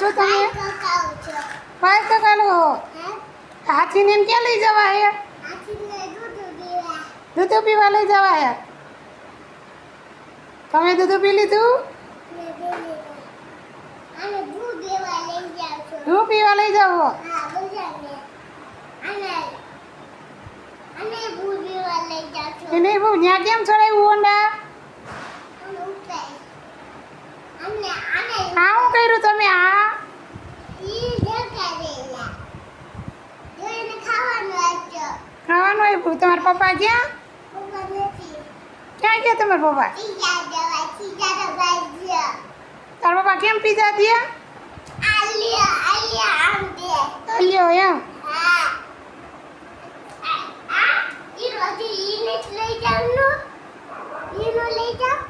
છો તમે? પાંચ તો હો. હાથીને એમ ક્યાં લઈ જવા હે? દૂધ પીવા. લઈ જવા હે? તમે દૂધ પી લીધું? દૂધ પીવા લઈ જાઓ એને બહુ ત્યાં કેમ છોડાવ્યું હોન્ડા આ શું કર્યું તમે? આ ખાવાનું આપ્યું? તમારા પપ્પા ગયા ક્યાં ગયા તમારા પપ્પા? તારા પપ્પા કેમ પીઝા દિયા? લ્યો એમ લઈ જાવ